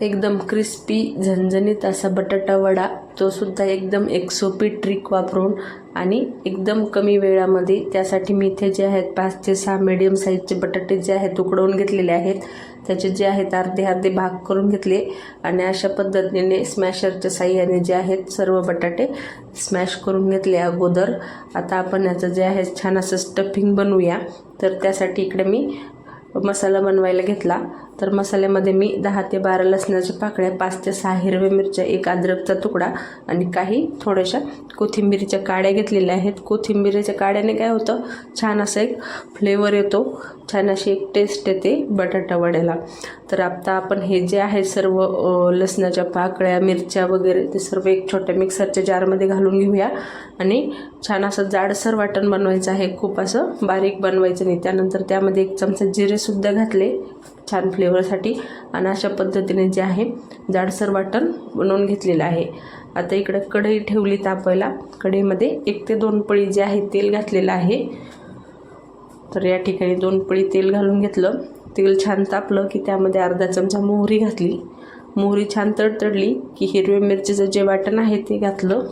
एकदम क्रिस्पी झणझणीत असा बटाटा वडा. तो सुद्धा एकदम एक सोपी ट्रिक वापरून आणि एकदम कमी वेळामध्ये त्यासाठी मी इथे जे आहेत पाच ते सहा मिडियम साईजचे बटाटे जे आहेत उकडवून घेतलेले आहेत. त्याचे जे आहेत अर्धे अर्धे भाग करून घेतले आणि अशा पद्धतीने स्मॅशरच्या साह्याने जे आहेत सर्व बटाटे स्मॅश करून घेतले अगोदर. आता आपण याचं जे आहे छान असं स्टफिंग बनवूया. तर त्यासाठी इकडे मी मसाला बनवायला घेतला. तर मसाल्यामध्ये मी दहा ते बारा लसणाच्या पाकळ्या पाच ते सहा हिरव्या मिरच्या एक अद्रकचा तुकडा आणि काही थोड्याशा कोथिंबीरीच्या काड्या घेतलेल्या आहेत. कोथिंबीरीच्या काड्याने काय होतं? छान असं एक फ्लेवर येतो. छान अशी एक टेस्ट येते बटाटा वड्याला. तर आता आपण हे जे आहे सर्व लसणाच्या पाकळ्या मिरच्या वगैरे ते सर्व एक छोट्या मिक्सरच्या जारमध्ये घालून घेऊया आणि छान असं जाडसर वाटण बनवायचं आहे. खूप असं बारीक बनवायचं नाही. त्यानंतर त्यामध्ये एक चमचा जिरेसुद्धा घातले छान फ्लेवरसाठी आणि अशा पद्धतीने जे आहे जाडसर वाटण बनवून घेतलेलं आहे. आता इकडं कढई ठेवली तापायला. कढईमध्ये एक ते दोन पळी जे आहे तेल घातलेलं आहे. तर या ठिकाणी दोन पळी तेल घालून घेतलं. तेल छान तापलं की त्यामध्ये अर्धा चमचा मोहरी घातली. मोहरी छान तडतडली की हिरव्या मिरचीचं जे वाटण आहे ते घातलं.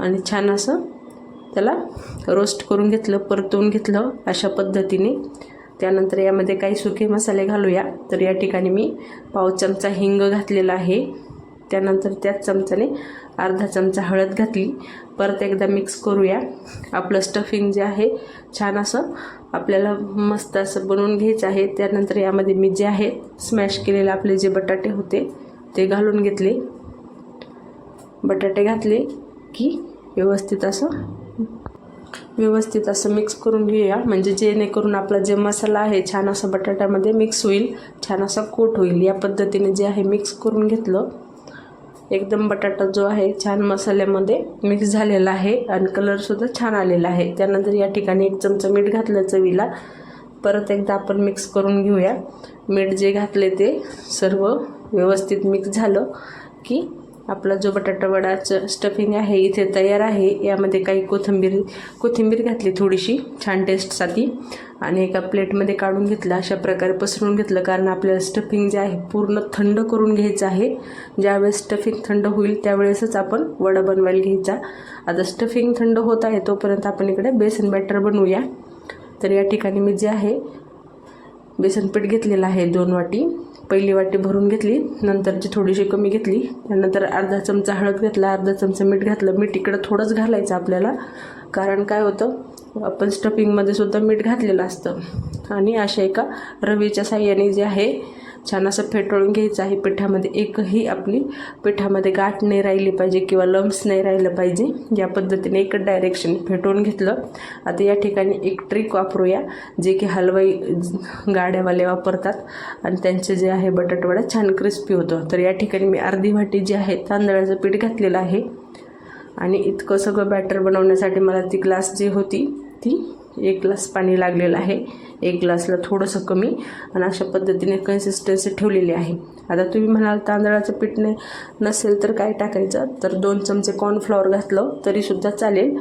आणि छान असं त्याला रोस्ट करून घेतलं परतवून घेतलं अशा पद्धतीने. त्यानंतर यामध्ये काही सुके मसाले घालूया. तर या ठिकाणी मी पाव चमचा हिंग घातलेला आहे. त्यानंतर त्याच चमच्याने अर्धा चमचा हळद घातली. परत एकदा मिक्स करूया. आपलं स्टफिंग जे आहे छान असं आपल्याला मस्त असं बनवून घ्यायचं आहे. त्यानंतर यामध्ये मी जे आहे स्मॅश केलेले आपले जे बटाटे होते ते घालून घेतले. बटाटे घातले. की व्यवस्थित असं व्यवस्थित असं मिक्स करून घेऊया. म्हणजे जेणेकरून आपला जे मसाला आहे छान असं बटाट्यामध्ये मिक्स होईल छान असा कोट होईल. या पद्धतीने जे आहे मिक्स करून घेतलं. एकदम बटाटा जो आहे छान मसाल्यामध्ये मिक्स झालेला आहे आणि कलरसुद्धा छान आलेला आहे. त्यानंतर या ठिकाणी एक चमचा मीठ घातलं चवीला. परत एकदा आपण मिक्स करून घेऊया. मीठ जे घातले ते सर्व व्यवस्थित मिक्स झालं की आपला जो बटाटा वडाचं स्टफिंग आहे इथे तयार आहे. यामध्ये काही कोथिंबीर कोथिंबीर घातली थोडीशी छान टेस्टसाठी आणि एका प्लेटमध्ये काढून घेतलं अशा प्रकारे पसरून घेतलं. कारण आपल्याला स्टफिंग जे आहे पूर्ण थंड करून घ्यायचं आहे. ज्यावेळेस स्टफिंग थंड होईल त्यावेळेसच आपण वडा बनवायला घ्यायचा. आता स्टफिंग थंड होत आहे तोपर्यंत आपण इकडे बेसन बॅटर बनवूया. तर या ठिकाणी मी जे आहे बेसन पीठ घेतलेलं आहे दोन वाटी. पहिली वाटी भरून घेतली नंतरची थोडीशी कमी घेतली त्यानंतर अर्धा चमचा हळद घातला अर्धा चमचा मीठ घातलं. मीठ इकडं थोडंच घालायचं आपल्याला कारण काय होतं आपण स्टफिंगमध्ये सुद्धा मीठ घातलेलं असतं. आणि अशा एका रवीच्या साह्याने जे आहे छान असं फेटळून घ्यायचं आहे. पिठामध्ये एकही आपली पिठामध्ये गाठ नाही राहिली पाहिजे किंवा लम्स नाही राहिलं पाहिजे. या पद्धतीने एकच डायरेक्शन फेटवून घेतलं. आता या ठिकाणी एक ट्रिक वापरूया जे की हलवाई गाड्यावाले वापरतात. आणि त्यांचे जे आहे बटाटवडा छान क्रिस्पी होतं. तर या ठिकाणी मी अर्धी वाटी जी आहे तांदळाचं पीठ घातलेलं आहे. आणि इतकं सगळं बॅटर बनवण्यासाठी मला ती ग्लास जी होती ती एक ग्लास पाणी लागलेलं आहे. एक ग्लासला थोडंसं कमी आणि अशा पद्धतीने कन्सिस्टन्सी ठेवलेली आहे. आता तुम्ही म्हणाल तांदळाचं पीठ नाही नसेल तर काय टाकायचं? तर दोन चमचे कॉर्नफ्लॉवर घातलं तरीसुद्धा चालेल.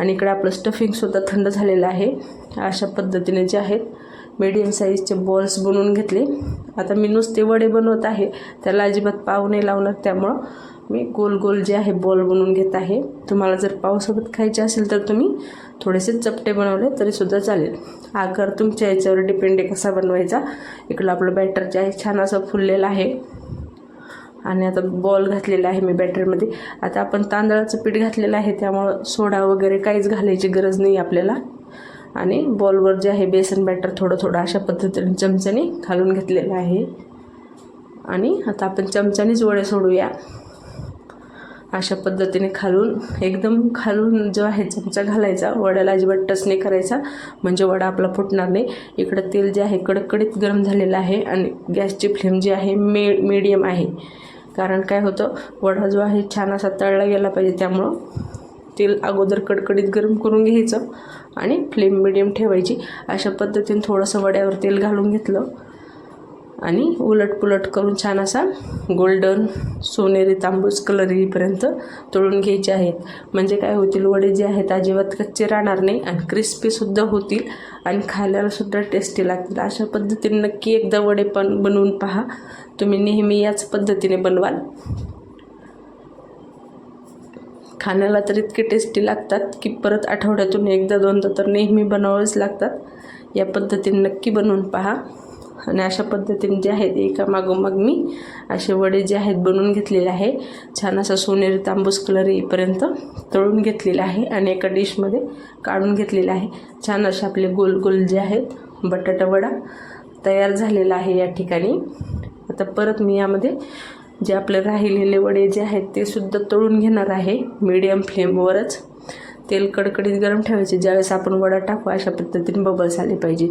आणि इकडे आपलं स्टफिंगसुद्धा थंड झालेलं आहे. अशा पद्धतीने जे आहेत मीडियम साईजचे बॉल्स बनवून घेतले. आता मी नुसते वडे बनवत आहे. त्याला अजिबात पाव नाही लावणार. त्यामुळं मी गोल गोल जे आहे बॉल बनवून घेत आहे. तुम्हाला जर पावसोबत खायचे असेल तर तुम्ही थोडेसे चपटे बनवले तरीसुद्धा चालेल. आकार तुमच्या याच्यावर डिपेंड आहे कसा बनवायचा. इकडं आपलं बॅटर जे आहे छान असं फुललेलं आहे. आणि आता बॉल घातलेला आहे मी बॅटरमध्ये आता आपण तांदळाचं पीठ घातलेलं आहे. त्यामुळं सोडा वगैरे काहीच घालायची गरज नाही आपल्याला. आणि बॉलवर जे आहे बेसन बॅटर थोडं थोडं अशा पद्धतीने चमच्याने घालून घेतलेलं आहे. आणि आता आपण चमच्यानेच वडे सोडूया. अशा पद्धतीने खालून एकदम खालून जो आहे चमचा घालायचा वड्याला अजिबात टच नाही करायचा म्हणजे वडा आपला फुटणार नाही. इकडं तेल जे आहे कडकडीत गरम झालेलं आहे आणि गॅसची फ्लेम जी आहे मे मीडियम आहे. कारण काय होतं वडा जो आहे छान असा तळला गेला पाहिजे त्यामुळं तेल अगोदर कडकडीत गरम करून घ्यायचं आणि फ्लेम मिडियम ठेवायची. अशा पद्धतीने थोडंसं वड्यावर तेल घालून घेतलं. आणि उलटपुलट करून छान असा गोल्डन सोनेरी तांबूस कलर येईपर्यंत तळून घ्यायचे आहेत. म्हणजे काय होतील? वडे जे आहेत अजिबात कच्चे राहणार नाही आणि क्रिस्पीसुद्धा होतील आणि खायलासुद्धा टेस्टी लागतील. अशा पद्धतीने नक्की एकदा वडे पण बनवून पहा. तुम्ही नेहमी याच पद्धतीने बनवाल. खाण्याला तर इतके टेस्टी लागतात की परत आठवड्यातून एकदा दोनदा तर नेहमी बनवावेच लागतात. या पद्धतीने नक्की बनवून पहा. आणि अशा पद्धतीने जे आहेत एका मागोमाग मी असे वडे जे आहेत बनवून घेतलेले आहे. छान असा सोनेरी तांबूस कलर येईपर्यंत तळून घेतलेला आहे आणि एका डिशमध्ये काढून घेतलेला आहे. छान असे आपले गोल गोल जे आहेत बटाटा वडा तयार झालेला आहे या ठिकाणी. आता परत मी यामध्ये जे आपले राहिलेले वडे जे आहेत ते सुद्धा तळून घेणार आहे मीडियम फ्लेमवरच तेल कडकडीत गरम ठेवायचे. ज्यावेळेस आपण वडा टाकू अशा पद्धतीने बबल्स आले पाहिजे.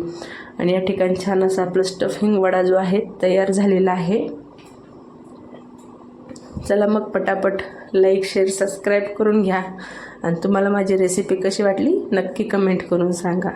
आणि या ठिकाणी छान असा आपलं स्टफिंग वडा जो आहे तयार झालेला आहे. चला मग पटापट लाईक शेअर सबस्क्राईब करून घ्या. आणि तुम्हाला माझी रेसिपी कशी वाटली नक्की कमेंट करून सांगा.